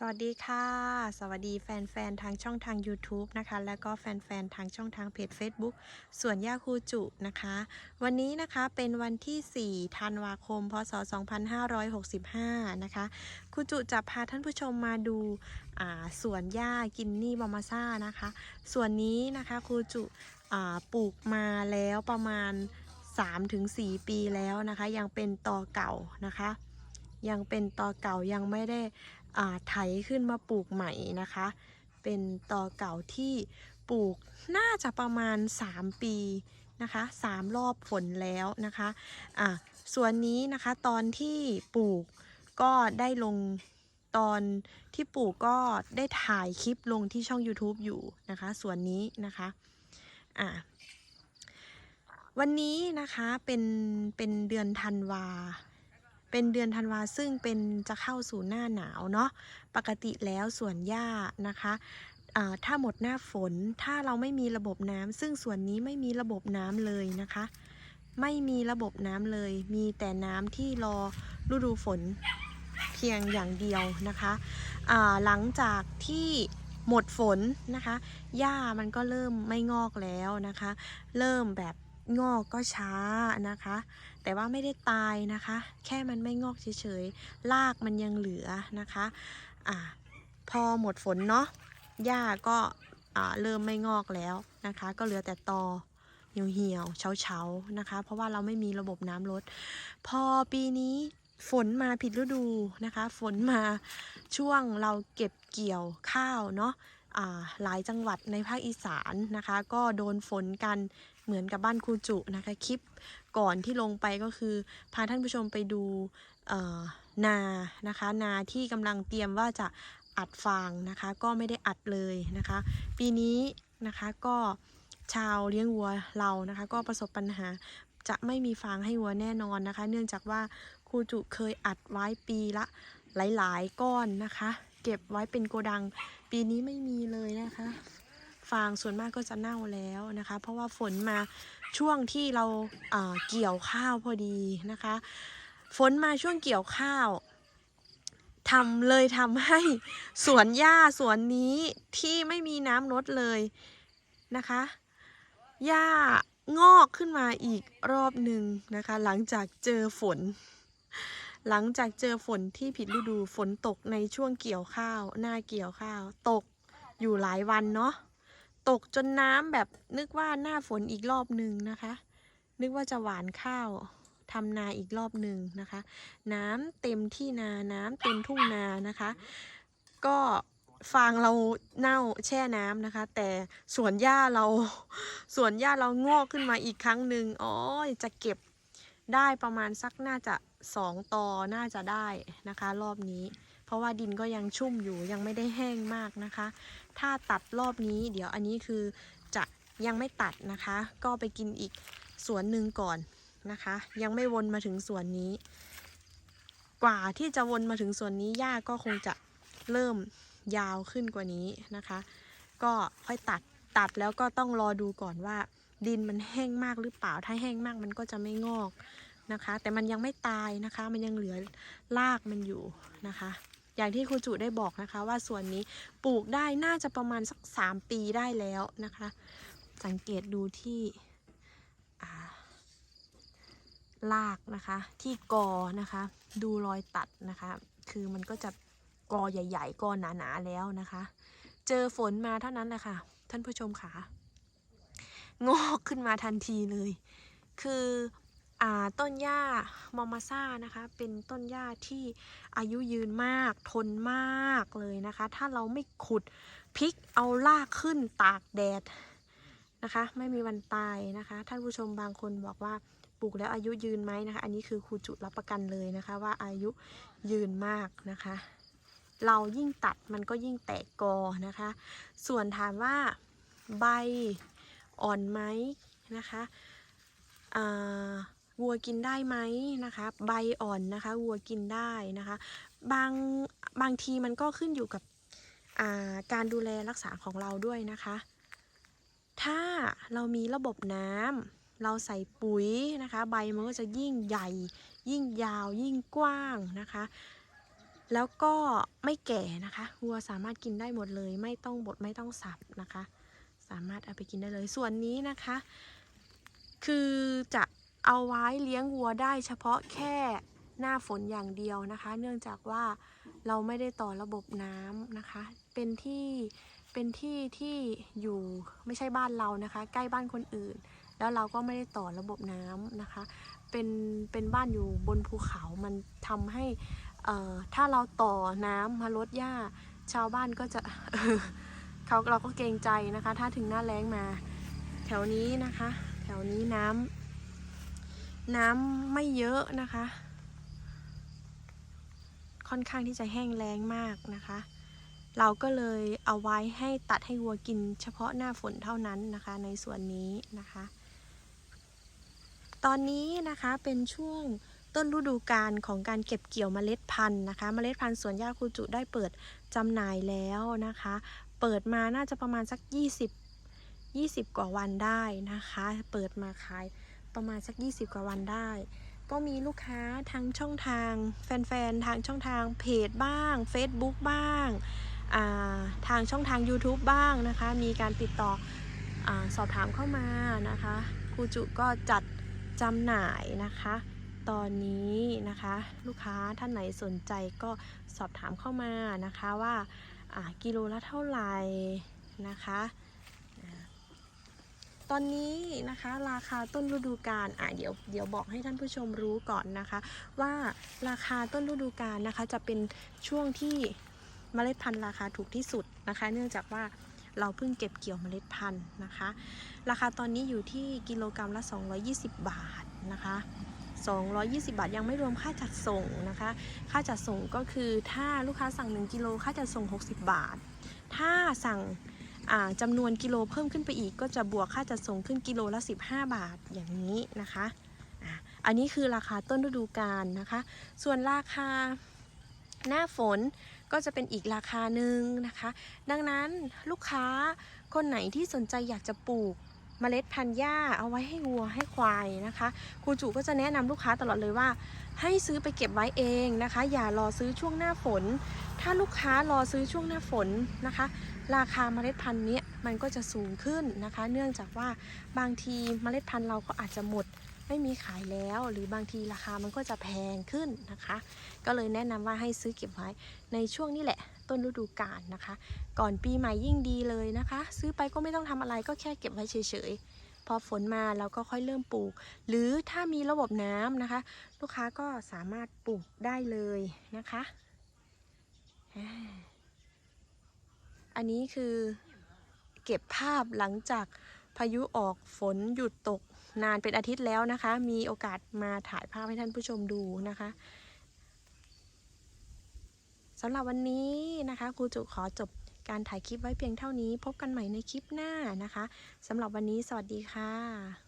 สวัสดีค่ะ สวัสดีแฟน ๆ ทางช่องทาง YouTube นะคะ แล้วก็แฟน ๆ ทางช่องทางเพจ Facebook ส่วนย่าคูจุนะคะ วันนี้นะคะเป็นวันที่ 4 ธันวาคม พศ 2565 นะคะคูจุจะพาท่านผู้ชมมาดูาสวนหญ้ากินนี่บอมาซ่านะคะ ส่วนนี้นะคะคูจุปลูกมาแล้วประมาณ 3-4 ปีแล้วนะคะ ยังเป็นตอเก่านะคะ ยังเป็นตอเก่ายังไม่ได้ ไถขึ้นมาปลูกใหม่นะคะ เป็นตอเก่าที่ปลูกน่าจะประมาณ 3 ปีนะคะ3รอบผลแล้วนะคะอะส่วนนี้นะคะตอนที่ปลูกก็ได้ลงตอนที่ปลูกก็ได้ถ่ายคลิปลงที่ช่อง YouTube อยู่นะคะส่วนนี้นะคะอะวันนี้นะคะเป็นเป็นเดือนธันวา เป็นเดือนธันวาซึ่งเป็นจะเข้าสู่หน้าหนาวเนาะปกติแล้วสวนหญ้านะคะถ้าหมดหน้าฝนถ้าเราไม่มีระบบน้ำซึ่งส่วนนี้ไม่มีระบบน้ำเลยนะคะ ไม่มีระบบน้ำเลย มีแต่น้ำที่รอฤดูฝนเพียงอย่างเดียวนะคะหลังจากที่หมดฝนนะคะ หญ้ามันก็เริ่มไม่งอกแล้วนะคะ เริ่มแบบ งอกก็ช้านะคะ แต่ว่าไม่ได้ตายนะคะ แค่มันไม่งอกเฉยๆรากมันยังเหลือนะคะอ่าพอหมดฝนเนาะหญ้าก็อ่าเริ่มไม่งอกแล้วนะคะ ก็เหลือแต่ตอเหี่ยวๆเฉาๆนะคะ เพราะว่าเราไม่มีระบบน้ำลด พอปีนี้ฝนมาผิดฤดูนะคะ ฝนมาช่วงเราเก็บเกี่ยวข้าวเนาะ หลายจังหวัดในภาคอีสานนะคะ ก็โดนฝนกันเหมือนกับบ้านครูจุนะคะคลิปก่อนที่ลงไปก็คือ พาท่านผู้ชมไปดูนานะคะ นาที่กำลังเตรียมว่าจะอัดฟางนะคะ ก็ไม่ได้อัดเลยนะคะ ปีนี้นะคะก็ชาวเลี้ยงวัวเรานะคะ ก็ประสบปัญหาจะไม่มีฟางให้วัวแน่นอนนะคะ เนื่องจากว่าครูจุเคยอัดไว้ปีละหลาย ๆ ก้อนนะคะ เก็บไว้เป็นโกดัง ปีนี้ไม่มีเลยนะคะ ฟางส่วนมากก็จะเน่าแล้วนะคะ เพราะว่าฝนมาช่วงที่เราเอ่อเกี่ยวข้าวพอดีนะคะ ฝนมาช่วงเกี่ยวข้าวทำเลยทำให้สวนหญ้าสวนนี้ที่ไม่มีน้ำลดเลยนะคะหญ้างอกขึ้นมาอีกรอบหนึ่งนะคะ หลังจากเจอฝน หลังจากเจอฝนที่ผิดฤดูฝนตกในช่วงเกี่ยวข้าว หน้าเกี่ยวข้าว ตกอยู่หลายวันเนาะตกจนน้ำแบบนึกว่าหน้าฝนอีกรอบหนึ่งนะคะ นึกว่าจะหวานข้าวทำนาอีกรอบหนึ่งนะคะ น้ำเต็มที่นาน้ำเต็มทุ่งนานะคะ ก็ฟางเราเน่าแช่น้ำนะคะ แต่สวนหญ้าเราสวนหญ้าเรางอกขึ้นมาอีกครั้งหนึ่งอ๋อจะเก็บ ได้ประมาณสักน่าจะสองตอน่าจะได้นะคะ รอบนี้ เพราะว่าดินก็ยังชุ่มอยู่ยังไม่ได้แห้งมากนะคะ ถ้าตัดรอบนี้ เดี๋ยวอันนี้คือจะยังไม่ตัดนะคะ ก็ไปกินอีกสวนหนึ่งก่อนนะคะ ยังไม่วนมาถึงสวนนี้ กว่าที่จะวนมาถึงสวนนี้หญ้าก็คงจะเริ่มยาวขึ้นกว่านี้นะคะ ก็ค่อยตัดตัดแล้วก็ต้องรอดูก่อนว่า ดินมันแห้งมากหรือเปล่า ถ้าแห้งมากมันก็จะไม่งอกนะคะ แต่มันยังไม่ตายนะคะ มันยังเหลือรากมันอยู่นะคะ อย่างที่ครูจุได้บอกนะคะว่าส่วนนี้ปลูกได้น่าจะประมาณสักสามปีได้แล้วนะคะ สังเกตดูที่ารากนะคะที่กอนะคะ ดูรอยตัดนะคะ คือมันก็จะกอใหญ่ ๆกอหนาๆแล้วนะคะ เจอฝนมาเท่านั้นแหละค่ะท่านผู้ชมค่ะ งอกขึ้นมาทันทีเลย คืออต้นหญ้ามอมาซ่านะคะ เป็นต้นหญ้าที่อายุยืนมาก ทนมากเลยนะคะ ถ้าเราไม่ขุดพลิกเอารากขึ้นตากแดดนะคะ ไม่มีวันตายนะคะ ท่านผู้ชมบางคนบอกว่าปลูกแล้วอายุยืนไหมนะคะ อันนี้คือครูจุรับประกันเลยนะคะ ว่าอายุยืนมากนะคะ เรายิ่งตัดมันก็ยิ่งแตกกอนะคะ ส่วนถามว่าใบ อ่อนไหมนะคะวัวกินได้ไหมนะคะ ใบอ่อนนะคะวัวกินได้นะคะ บางบางทีมันก็ขึ้นอยู่กับาการดูแลรักษาของเราด้วยนะคะ ถ้าเรามีระบบน้ำเราใส่ปุ๋ยนะคะ ใบมันก็จะยิ่งใหญ่ ยิ่งยาว ยิ่งกว้างนะคะ แล้วก็ไม่แก่นะคะวัวสามารถกินได้หมดเลย ไม่ต้องบดไม่ต้องสับนะคะ สามารถเอาไปกินได้เลย ส่วนนี้นะคะ คือจะเอาไว้เลี้ยงวัวได้เฉพาะแค่หน้าฝนอย่างเดียวนะคะ เนื่องจากว่าเราไม่ได้ต่อระบบน้ำนะคะ เป็นที่เป็นที่ที่อยู่ไม่ใช่บ้านเรานะคะ ใกล้บ้านคนอื่น แล้วเราก็ไม่ได้ต่อระบบน้ำนะคะ เป็นเป็นบ้านอยู่บนภูเขา มันทำให้อ่อถ้าเราต่อน้ำมาลดหญ้า ชาวบ้านก็จะ เขาเราก็เกรงใจนะคะ ถ้าถึงหน้าแล้งมา แถวนี้นะคะ แถวนี้น้ำน้ำไม่เยอะนะคะ ค่อนข้างที่จะแห้งแล้งมากนะคะ เราก็เลยเอาไว้ให้ตัดให้วัวกินเฉพาะหน้าฝนเท่านั้นนะคะ ในส่วนนี้นะคะ ตอนนี้นะคะเป็นช่วงต้นฤดูกาลของการเก็บเกี่ยวเมล็ดพันธุ์นะคะ เมล็ดพันธุ์สวนย่าคูจุได้เปิดจำหน่ายแล้วนะคะ เปิดมาน่าจะประมาณสัก 20 20 กว่าวันได้นะคะ เปิดมาขายประมาณสัก 20 กว่าวันได้ ก็มีลูกค้าทางช่องทาง แฟนๆ ทางช่องทางเพจบ้าง Facebook บ้างาทางช่องทาง YouTube บ้างนะคะ มีการติดต่ออสอบถามเข้ามานะคะครูจุก็จัดจำหน่ายนะคะ ตอนนี้นะคะ ลูกค้าท่านไหนสนใจก็สอบถามเข้ามานะคะว่า กิโลละเท่าไหร่นะคะตอนนี้นะคะราคาต้นฤดูกาลอะเดี๋ยวเดี๋ยวบอกให้ท่านผู้ชมรู้ก่อนนะคะ ว่าราคาต้นฤดูกาลนะคะ จะเป็นช่วงที่เมล็ดพันธุ์ราคาถูกที่สุดนะคะ เนื่องจากว่าเราเพิ่งเก็บเกี่ยวเมล็ดพันธุ์นะคะ ราคาตอนนี้อยู่ที่กิโลกรัมละ 220 บาทนะคะ 220 บาท ยังไม่รวมค่าจัดส่งนะคะ ค่าจัดส่งก็คือถ้าลูกค้าสั่ง 1กิโลค่าจัดส่ง 60 บาท ถ้าสั่งอ่าจำนวนกิโลเพิ่มขึ้นไปอีก ก็จะบวกค่าจัดส่งขึ้นกิโลละ 15 บาทอย่างนี้นะคะอะอันนี้คือราคาต้นฤดูกาลนะคะ ส่วนราคาหน้าฝนก็จะเป็นอีกราคาหนึ่งนะคะ ดังนั้นลูกค้าคนไหนที่สนใจอยากจะปลูก เมล็ดพันธุ์หญ้าเอาไว้ให้วัวให้ควายนะคะครูจุก็จะแนะนำลูกค้าตลอดเลยว่า ให้ซื้อไปเก็บไว้เองนะคะ อย่ารอซื้อช่วงหน้าฝน ถ้าลูกค้ารอซื้อช่วงหน้าฝนนะคะ ราคาเมล็ดพันธุ์นี้มันก็จะสูงขึ้นนะคะ เนื่องจากว่าบางทีเมล็ดพันธุ์เราก็อาจจะหมด ไม่มีขายแล้ว หรือบางทีราคามันก็จะแพงขึ้นนะคะ ก็เลยแนะนำว่าให้ซื้อเก็บไว้ในช่วงนี้แหละ ต้นฤดูกาลนะคะ ก่อนปีใหม่ยิ่งดีเลยนะคะ ซื้อไปก็ไม่ต้องทำอะไรก็แค่เก็บไว้เฉยๆพอฝนมาเราก็ค่อยเริ่มปลูก หรือถ้ามีระบบน้ำนะคะ ลูกค้าก็สามารถปลูกได้เลยนะคะอันนี้คือเก็บภาพหลังจากพายุออกฝนหยุดตก นานเป็นอาทิตย์แล้วนะคะ มีโอกาสมาถ่ายภาพให้ท่านผู้ชมดูนะคะสำหรับวันนี้นะคะครูจุขอจบการถ่ายคลิปไว้เพียงเท่านี้ พบกันใหม่ในคลิปหน้านะคะสำหรับวันนี้สวัสดีค่ะ